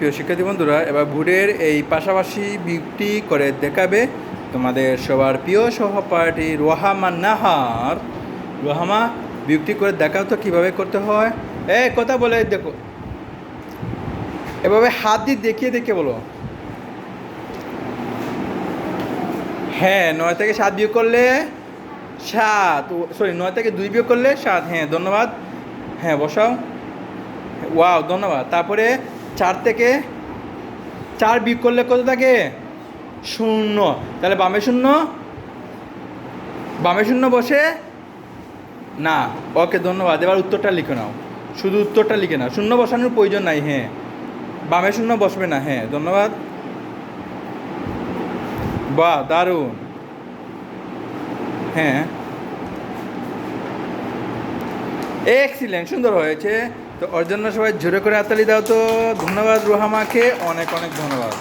প্রিয় শিক্ষার্থী বন্ধুরা, এবার ভুরের এই পাশাপাশি বিউটি করে দেখাবে তোমাদের সবার প্রিয় সহপাঠী রোহামা নাহার রোহামা, বিউটি করে দেখাও তো কীভাবে করতে হয়। এ, কথা বলে দেখো। এভাবে হাত দিয়ে দেখিয়ে দেখিয়ে বলো। হ্যাঁ নয় থেকে সাত বিয়োগ করলে সাত। সরি নয় থেকে দুই বিয়োগ করলে সাত। হ্যাঁ ধন্যবাদ। হ্যাঁ বসাও। ওয়াও, ধন্যবাদ। তারপরে চার থেকে চার বিয়োগ করলে কত থাকে? শূন্য। তাহলে বামে শূন্য বামে শূন্য বসে না, ওকে ধন্যবাদ। এবার উত্তরটা লিখে নাও। শুধু উত্তরটা লিখে নাও। শূন্য বসানোর প্রয়োজন নাই হ্যাঁ। বামে শূন্য বসবে না হ্যাঁ ধন্যবাদ। বাহ, দারুণ। হ্যাঁ। এক্সিলেন্ট সুন্দর হয়েছে। তো ওর জন্য সবাই জোরে করে আতালি দাও তো। ধন্যবাদ রুহামাকে। অনেক অনেক ধন্যবাদ।